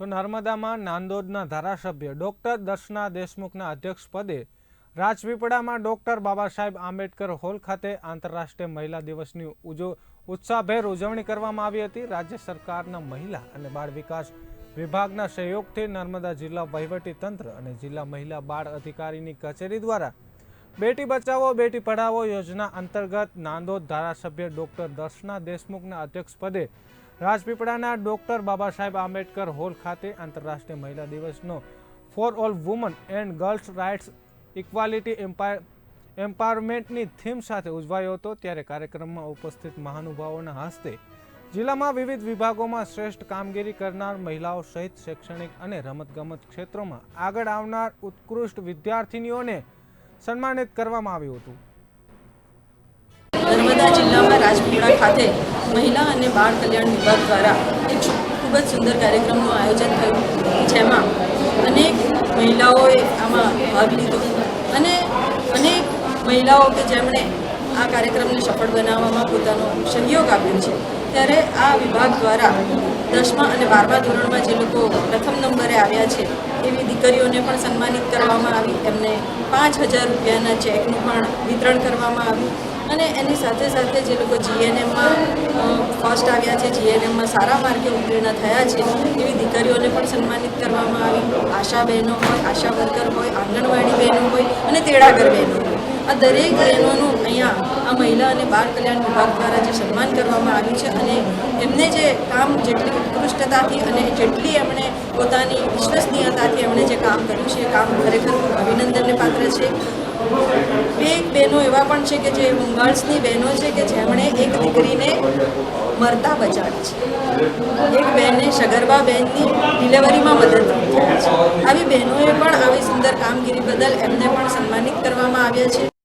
તો નર્મદામાં નાંદોદના ધારાસભ્ય ડોક્ટર દર્શના દેશમુખના અધ્યક્ષપદે રાજપીપળામાં ડોક્ટર બાબા સાહેબ આંબેડકર હોલ ખાતે આંતરરાષ્ટ્રીય મહિલા દિવસની ઉજો ઉત્સાહભેર ઉજવણી કરવામાં આવી હતી. રાજ્ય સરકારના મહિલા અને બાળ વિકાસ વિભાગના સહયોગથી નર્મદા જિલ્લા વહીવટી તંત્ર અને જિલ્લા મહિલા બાળ અધિકારીની કચેરી દ્વારા બેટી બચાવો, બેટી પઢાવો યોજના અંતર્ગત નાંદોદ ધારાસભ્ય ડોક્ટર દર્શના દેશમુખના અધ્યક્ષ પદે રાજપીપળાના ડોક્ટર બાબા સાહેબ આંબેડકર હોલ ખાતે આંતરરાષ્ટ્રીય મહિલા દિવસનો for all women and girls rights equality empire, એમ્પાવરમેન્ટની theme સાથે ઉજવાયો હતો ત્યારે કાર્યક્રમમાં ઉપસ્થિત મહાનુભાવોના હસ્તે જિલ્લામાં વિવિધ વિભાગોમાં શ્રેષ્ઠ કામગીરી કરનાર મહિલાઓ સહિત શૈક્ષણિક અને રમતગમત ક્ષેત્રોમાં આગળ આવનાર ઉત્કૃષ્ટ વિદ્યાર્થીનીઓને સન્માનિત કરવામાં આવ્યું હતું. નર્મદા જિલ્લામાં રાજપીપળા ખાતે મહિલા અને બાળ કલ્યાણ વિભાગ દ્વારા એક ખૂબ જ સુંદર કાર્યક્રમનું આયોજન થયું. જેમાં અનેક મહિલાઓએ આમાં ભાગ લીધો અને અનેક મહિલાઓ કે જેમણે આ કાર્યક્રમને સફળ બનાવવામાં પોતાનો સહયોગ આપ્યો છે. ત્યારે આ વિભાગ દ્વારા દસમા અને બારમા ધોરણમાં જે લોકો પ્રથમ નંબરે આવ્યા છે, એવી દીકરીઓને પણ સન્માનિત કરવામાં આવી. એમને પાંચ હજાર રૂપિયાના ચેકનું પણ વિતરણ કરવામાં આવ્યું. અને એની સાથે સાથે જે લોકો જીએનએમમાં ફર્સ્ટ આવ્યા છે જીએનએમમાં સારા માર્કે ઉત્તીર્ણ થયા છે, એવી દીકરીઓને પણ સન્માનિત કરવામાં આવી. આશા બહેનો હોય, આશા વર્કર હોય, આંગણવાડી બહેનો હોય અને તેડાગર બહેનો હોય. આ દરેક બહેનોનું અહીંયા આ મહિલા અને બાળ કલ્યાણ વિભાગ દ્વારા જે સન્માન કરવામાં આવ્યું છે અને એમને જે કામ જેટલી ઉત્કૃષ્ટતાથી અને જેટલી એમણે પોતાની વિશ્વસનીયતાથી એમણે જે કામ કર્યું છે, એ કામ ખરેખર અભિનંદનને પાત્ર છે. બે બહેનો એવા પણ છે કે જે ગર્લ્સની બહેનો છે કે જેમણે એક દીકરીને મરતા બચાવી છે. એક બહેને સગર્ભા બહેનની ડિલિવરીમાં મદદ કરી છે. આવી બહેનોએ પણ આવી સુંદર કામગીરી બદલ એમને પણ સન્માનિત કરવામાં આવ્યા છે.